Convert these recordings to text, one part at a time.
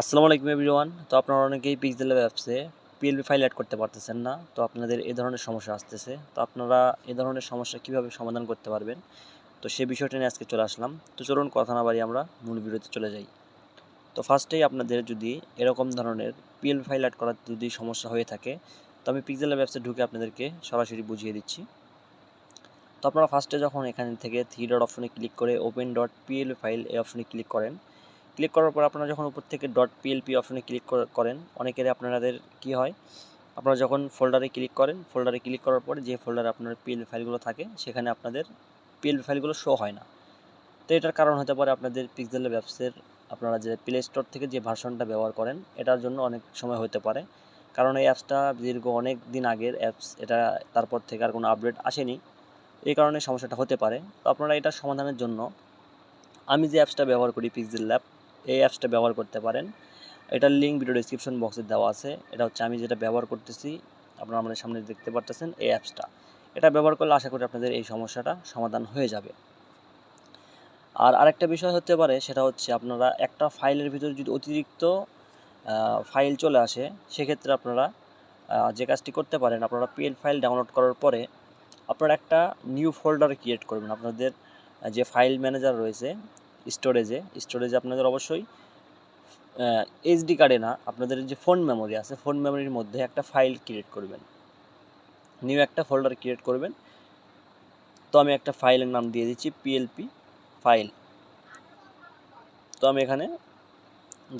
আসসালামু আলাইকুম এভরিওয়ান। তো আপনারা অনেকেই পিক্সেল অ্যাপসে পিএলপি ফাইল অ্যাড করতে পারতেছেন না। তো আপনাদের এই ধরনের সমস্যা আসতেছে। তো আপনারা এই ধরনের সমস্যা কীভাবে সমাধান করতে পারবেন? তো সেই বিষয়টা নিয়ে আজকে চলে আসলাম। তো চলুন কথা না বাড়ি আমরা মূল ভিডিওতে চলে যাই। তো ফার্স্টেই আপনাদের যদি এরকম ধরনের পিএলপি ফাইল অ্যাড করার যদি সমস্যা হয়ে থাকে, তো আমি পিক্সেল অ্যাপসে ঢুকে আপনাদেরকে সরাসরি বুঝিয়ে দিচ্ছি। তো আপনারা ফার্স্টে যখন এখান থেকে থ্রি ডট অপশনে ক্লিক করে ওপেন ডট পিএলপি ফাইল এই অপশনে ক্লিক করেন ক্লিক করার পর আপনারা যখন উপর থেকে ডট পিএলপি অপশনে ক্লিক করেন, অনেকের আপনাদের কি হয়? আপনারা যখন ফোল্ডারে ক্লিক করেন ফোল্ডারে ক্লিক করার পরে যে ফোল্ডারে আপনার পিএল ফাইলগুলো থাকে, সেখানে আপনাদের পিএল ফাইলগুলো শো হয় না। তো এটার কারণ হতে পারে আপনাদের পিক্সেল অ্যাপসের আপনারা যে প্লে স্টোর থেকে যে ভার্সনটা ব্যবহার করেন, এটার জন্য অনেক সময় হতে পারে। কারণ এই অ্যাপসটা দীর্ঘ অনেক দিন আগের অ্যাপস এটা তারপর থেকে আর কোনো আপডেট আসেনি। এই কারণে সমস্যাটা হতে পারে। তো আপনারা এটার সমাধানের জন্য, আমি যে অ্যাপসটা ব্যবহার করি পিক্সেল ল্যাব এই অ্যাপসটা ব্যবহার করতে পারেন। এটার লিঙ্ক ভিডিও ডিসক্রিপশন বক্সে দেওয়া আছে। এটা হচ্ছে আমি যেটা ব্যবহার করতেছি, আপনারা আমাদের সামনে দেখতে পারতেছেন এই অ্যাপসটা এটা ব্যবহার করলে আশা করি আপনাদের এই সমস্যাটা সমাধান হয়ে যাবে। আর আরেকটা বিষয় হতে পারে, সেটা হচ্ছে আপনারা একটা ফাইলের ভিতরে যদি অতিরিক্ত ফাইল চলে আসে, সেক্ষেত্রে আপনারা যে কাজটি করতে পারেন, আপনারা পিএল ফাইল ডাউনলোড করার পরে আপনারা একটা নিউ ফোল্ডার ক্রিয়েট করবেন। আপনাদের যে ফাইল ম্যানেজার রয়েছে স্টোরেজে স্টোরেজে আপনাদের অবশ্যই এইচডি কার্ডে না, আপনাদের যে ফোন মেমোরি আছে ফোন মেমোরির মধ্যে একটা ফাইল ক্রিয়েট করবেন। নিউ একটা ফোল্ডার ক্রিয়েট করবেন। তো আমি একটা ফাইলের নাম দিয়ে দিচ্ছি পিএলপি ফাইল তো আমি এখানে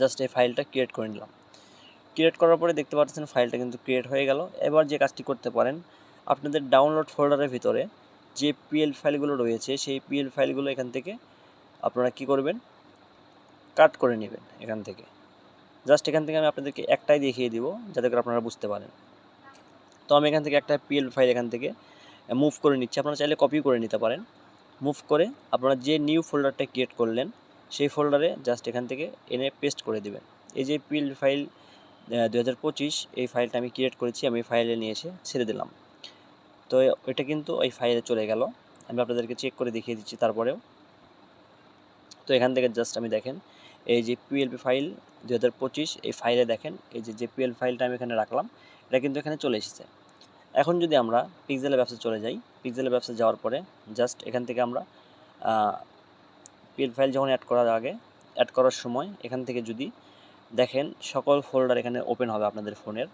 জাস্ট এই ফাইলটা ক্রিয়েট করে নিলাম। ক্রিয়েট করার পরে দেখতে পাচ্ছেন ফাইলটা কিন্তু ক্রিয়েট হয়ে গেল। এবার যে কাজটি করতে পারেন, আপনাদের ডাউনলোড ফোল্ডারের ভিতরে যে পিএল ফাইলগুলো রয়েছে, সেই পিএল ফাইলগুলো এখান থেকে আপনারা কি করবেন? কাট করে নেবেন এখান থেকে। জাস্ট এখান থেকে আমি আপনাদেরকে একটাই দেখিয়ে দিব, যাতে করে আপনারা বুঝতে পারেন। তো আমি এখান থেকে একটা পিএল ফাইল এখান থেকে মুভ করে নিচ্ছি। আপনারা চাইলে কপি করে নিতে পারেন। মুভ করে আপনারা যে নিউ ফোল্ডারটা ক্রিয়েট করলেন, সেই ফোল্ডারে জাস্ট এখান থেকে এনে পেস্ট করে দিবেন। এই যে পিএল ফাইল দু হাজার পঁচিশ, এই ফাইলটা আমি ক্রিয়েট করেছি, আমি ফাইলে নিয়ে এসে ছেড়ে দিলাম। তো এটা কিন্তু ওই ফাইলে চলে গেল। আমি আপনাদেরকে চেক করে দেখিয়ে দিচ্ছি তারপরেও। তো এখান থেকে জাস্ট আমি দেখেন, এই যে পিএলপি ফাইল দু হাজার পঁচিশ, এই ফাইলে দেখেন, এই যে পিএল ফাইলটা আমি এখানে রাখলাম, এটা কিন্তু এখানে চলে এসেছে। এখন যদি আমরা পিক্সেলের ব্যবসা চলে যাই পিক্সেলের ব্যবসা যাওয়ার পরে জাস্ট এখান থেকে আমরা পিএল ফাইল যখন অ্যাড করার আগে অ্যাড করার সময় এখান থেকে যদি দেখেন, সকল ফোল্ডার এখানে ওপেন হবে আপনাদের ফোনের।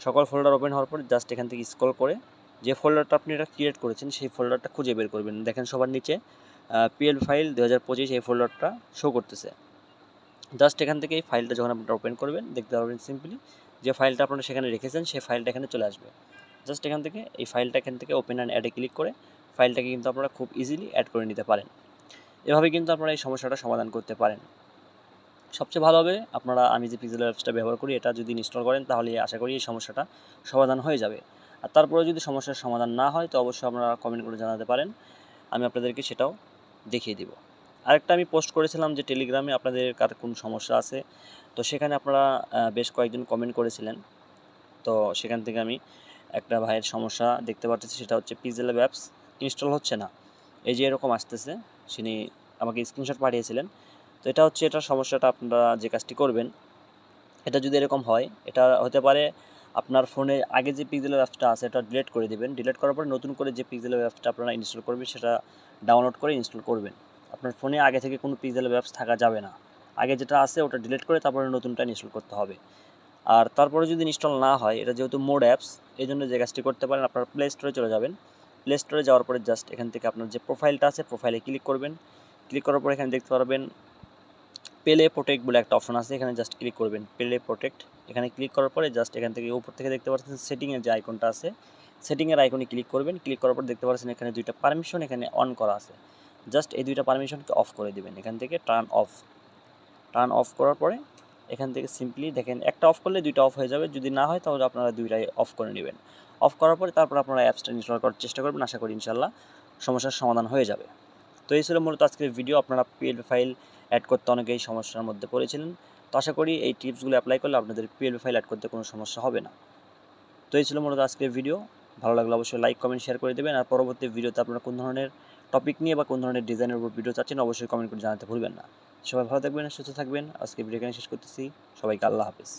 সকল ফোল্ডার ওপেন হওয়ার পর জাস্ট এখান থেকে স্ক্রল করে, যে ফোল্ডারটা আপনি এটা ক্রিয়েট করেছেন, সেই ফোল্ডারটা খুঁজে বের করবেন। দেখেন সবার নিচে পিএল ফাইল দু হাজার পঁচিশ এই ফোল্ডারটা শো করতেছে। জাস্ট এখান থেকে এই ফাইলটা যখন আপনারা ওপেন করবেন, দেখতে পারবেন সিম্পলি যে ফাইলটা আপনারা সেখানে রেখেছেন, সেই ফাইলটা এখানে চলে আসবে। জাস্ট এখান থেকে এই ফাইলটা এখান থেকে ওপেন অ্যান্ড অ্যাডে ক্লিক করে ফাইলটাকে কিন্তু আপনারা খুব ইজিলি অ্যাড করে নিতে পারেন। এভাবে কিন্তু আপনারা এই সমস্যাটা সমাধান করতে পারেন। সবচেয়ে ভালো হবে, আপনারা আমি যে পিক্সেল অ্যাপসটা ব্যবহার করি, এটা যদি ইনস্টল করেন, তাহলে আশা করি এই সমস্যাটা সমাধান হয়ে যাবে। আর তারপরে যদি সমস্যার সমাধান না হয়, তো অবশ্যই আপনারা কমেন্ট করে জানাতে পারেন। আমি আপনাদেরকে সেটাও দেখিয়ে দিব। আরেকটা আমি পোস্ট করেছিলাম যে টেলিগ্রামে আপনাদের কার কোন সমস্যা আছে, তো সেখানে আপনারা বেশ কয়েকজন কমেন্ট করেছিলেন। তো সেখান থেকে আমি একটা ভাইয়ের সমস্যা দেখতে পাচ্ছি সেটা হচ্ছে পিজেল অ্যাপস ইনস্টল হচ্ছে না। এই যে এরকম আসতেছে তিনি আমাকে স্ক্রিনশট পাঠিয়েছিলেন, তো এটা হচ্ছে এটার সমস্যাটা আপনারা যে কাজটি করবেন, এটা যদি এরকম হয়, এটা হতে পারে আপনার ফোনে আগে যে পিক্সেলের অ্যাপসটা আছে, এটা ডিলিট করে দেবেন। ডিলিট করার পরে নতুন করে যে পিক্সেলের অ্যাপসটা আপনারা ইনস্টল করবেন, সেটা ডাউনলোড করে ইনস্টল করবেন। আপনার ফোনে আগে থেকে কোনো পিক্সেলের অ্যাপস থাকা যাবে না। আগে যেটা আছে, ওটা ডিলিট করে তারপরে নতুনটা ইনস্টল করতে হবে। আর তারপরে যদি ইনস্টল না হয়, এটা যেহেতু মোড অ্যাপস এই জন্য যে কাজটি করতে পারেন, আপনার প্লে স্টোরে চলে যাবেন। প্লে স্টোরে যাওয়ার পরে জাস্ট এখান থেকে আপনার যে প্রোফাইলটা আছে প্রোফাইলে ক্লিক করবেন। ক্লিক করার পর এখানে দেখতে পারবেন পেলে প্রোটেক্ট বলে একটা অপশন আছে, এখানে জাস্ট ক্লিক করবেন পেলে প্রোটেক্ট এখানে ক্লিক করার পরে জাস্ট এখান থেকে উপর থেকে দেখতে পাচ্ছেন সেটিংয়ের যে আইকনটা আছে সেটিংয়ের আইকনে ক্লিক করবেন। ক্লিক করার পর দেখতে পাচ্ছেন এখানে দুইটা পারমিশন এখানে অন করা আছে। জাস্ট এই দুইটা পারমিশনকে অফ করে দেবেন, এখান থেকে টার্ন অফ টার্ন অফ করার পরে এখান থেকে সিম্পলি দেখেন একটা অফ করলে দুইটা অফ হয়ে যাবে, যদি না হয় তাহলে আপনারা দুইটাই অফ করে নেবেন। অফ করার পরে তারপর আপনারা অ্যাপসটা ইনস্টল করার চেষ্টা করবেন, আশা করি ইনশাল্লাহ সমস্যার সমাধান হয়ে যাবে। তো এই ছিল মূলত আজকের ভিডিও আপনারা পিএল ফাইল অ্যাড করতে অনেকেই সমস্যার মধ্যে পড়েছিলেন। তো আশা করি এই টিপসগুলো অ্যাপ্লাই করলে আপনাদের পিএল ফাইল অ্যাড করতে কোনো সমস্যা হবে না। তো এই ছিল মূলত আজকের ভিডিও ভালো লাগলে অবশ্যই লাইক কমেন্ট শেয়ার করে দেবেন। আর পরবর্তী ভিডিওতে আপনারা কোন ধরনের টপিক নিয়ে বা কোন ধরনের ডিজাইনের উপর ভিডিও চাচ্ছেন অবশ্যই কমেন্ট করে জানাতে ভুলবেন না। সবাই ভালো থাকবেন, সুস্থ থাকবেন। আজকে ভিডিও এখানে শেষ করতেছি। সবাইকে আল্লাহ হাফেজ।